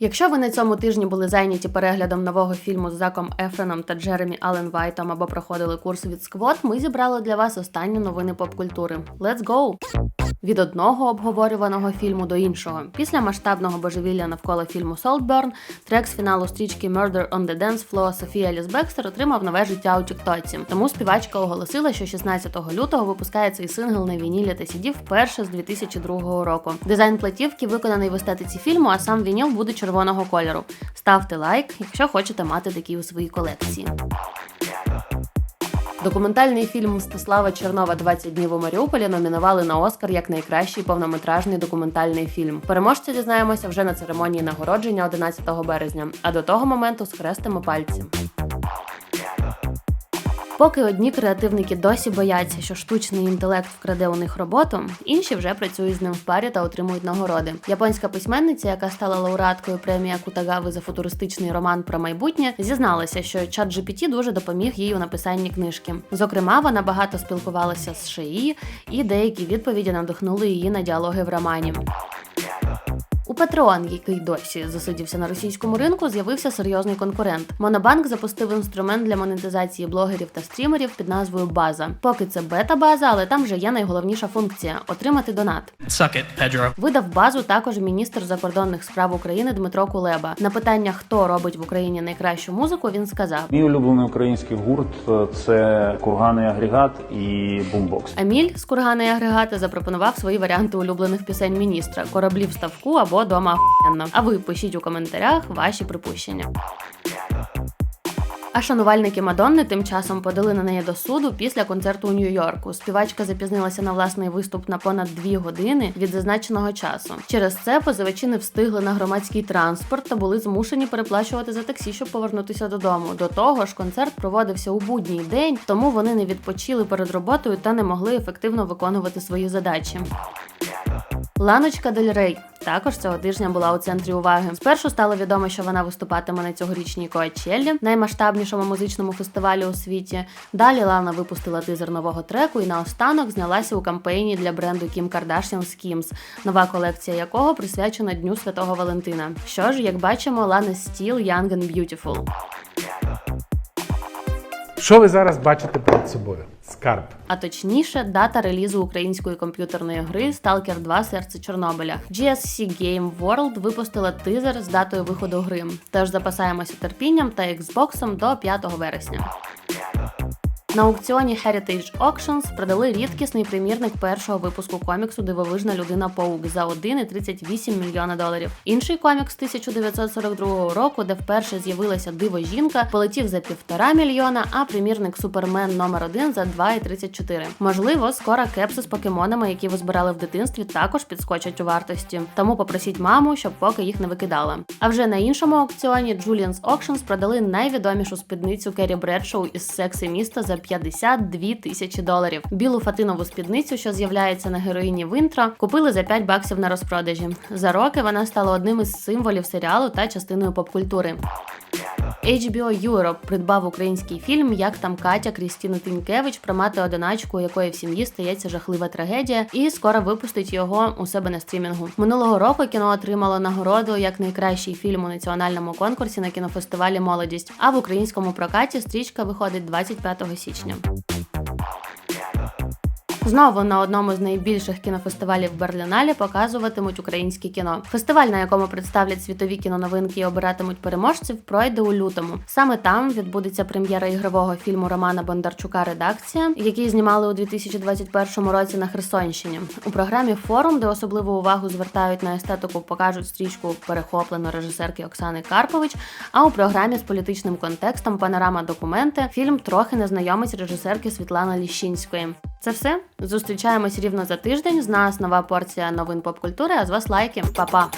Якщо ви на цьому тижні були зайняті переглядом нового фільму з Заком Ефреном та Джеремі Аллен Вайтом або проходили курс від Сквот, ми зібрали для вас останні новини поп-культури. Let's go! Від одного обговорюваного фільму до іншого. Після масштабного божевілля навколо фільму Saltburn, трек з фіналу стрічки Murder on the Dance Floor Софія Ліс Бекстер отримав нове життя у Тіктоці. Тому співачка оголосила, що 16 лютого випускає цей сингл на вінілі та CD вперше з 2002 року. Дизайн платівки виконаний в естетиці фільму, а сам вініл буде червоного кольору. Ставте лайк, якщо хочете мати такі у своїй колекції. Документальний фільм Мстислава Чернова «20 днів у Маріуполі номінували на Оскар як найкращий повнометражний документальний фільм. Переможця дізнаємося вже на церемонії нагородження 11 березня. А до того моменту схрестимо пальці. Поки одні креативники досі бояться, що штучний інтелект вкраде у них роботу, інші вже працюють з ним в парі та отримують нагороди. Японська письменниця, яка стала лауреаткою премії Акутагави за футуристичний роман про майбутнє, зізналася, що чат GPT дуже допоміг їй у написанні книжки. Зокрема, вона багато спілкувалася з ШИІ, і деякі відповіді надихнули її на діалоги в романі. Patreon, який досі засидівся на російському ринку, з'явився серйозний конкурент. Монобанк запустив інструмент для монетизації блогерів та стрімерів під назвою База. Поки це бета-база, але там вже є найголовніша функція отримати донат. Suck it, Pedro. Видав базу також міністр закордонних справ України Дмитро Кулеба. На питання, хто робить в Україні найкращу музику, він сказав: Мій улюблений український гурт це курганий агрегат і бумбокс. Еміль з кургани агрегати запропонував свої варіанти улюблених пісень міністра кораблі в ставку або дома охуєнно. А ви пишіть у коментарях ваші припущення. А шанувальники Мадонни тим часом подали на неї до суду після концерту у Нью-Йорку. Співачка запізнилася на власний виступ на понад дві години від зазначеного часу. Через це позивачі не встигли на громадський транспорт та були змушені переплачувати за таксі, щоб повернутися додому. До того ж, концерт проводився у будній день, тому вони не відпочили перед роботою та не могли ефективно виконувати свої задачі. Ланочка Дель Рей також цього тижня була у центрі уваги. Спершу стало відомо, що вона виступатиме на цьогорічній Коачеллі, наймасштабнішому музичному фестивалі у світі. Далі Лана випустила тизер нового треку і наостанок знялася у кампейні для бренду Kim Kardashian Skims, нова колекція якого присвячена Дню Святого Валентина. Що ж, як бачимо, Лана Стіл and Beautiful. Що ви зараз бачите перед собою? Скарб. А точніше, дата релізу української комп'ютерної гри Stalker 2 Серце Чорнобиля. GSC Game World випустила тизер з датою виходу гри. Тож запасаємося терпінням та Xbox до 5 вересня. На аукціоні Heritage Auctions продали рідкісний примірник першого випуску коміксу Дивовижна людина Паук за 1,38 мільйона доларів. Інший комікс 1942 року, де вперше з'явилася диво жінка, полетів за півтора мільйона, а примірник Супермен номер 1 за 2,34. Можливо, скоро кепси з покемонами, які ви збирали в дитинстві, також підскочать у вартості. Тому попросіть маму, щоб поки їх не викидала. А вже на іншому аукціоні Julian's Auctions продали найвідомішу спідницю Керрі Бредшоу із секси міста за 52 тисячі доларів. Білу фатинову спідницю, що з'являється на героїні Винтра, купили за 5 баксів на розпродажі. За роки вона стала одним із символів серіалу та частиною поп-культури. HBO Europe придбав український фільм Як там Катя Крістіна Тінькевич про мати одиначку, у якої в сім'ї стається жахлива трагедія, і скоро випустить його у себе на стрімінгу. Минулого року кіно отримало нагороду як найкращий фільм у національному конкурсі на кінофестивалі Молодість. А в українському прокаті стрічка виходить 25 січня. Знову на одному з найбільших кінофестивалів Берліналі показуватимуть українське кіно. Фестиваль, на якому представлять світові кіноновинки і обиратимуть переможців, пройде у лютому. Саме там відбудеться прем'єра ігрового фільму Романа Бондарчука Редакція, який знімали у 2021 році на Херсонщині. У програмі форум, де особливу увагу звертають на естетику, покажуть стрічку перехоплено режисерки Оксани Карпович. А у програмі з політичним контекстом Панорама документи фільм трохи незнайомець режисерки Світлани Ліщинської. Це все. Зустрічаємось рівно за тиждень. З нас нова порція новин поп культури. А з вас лайки. Па-па!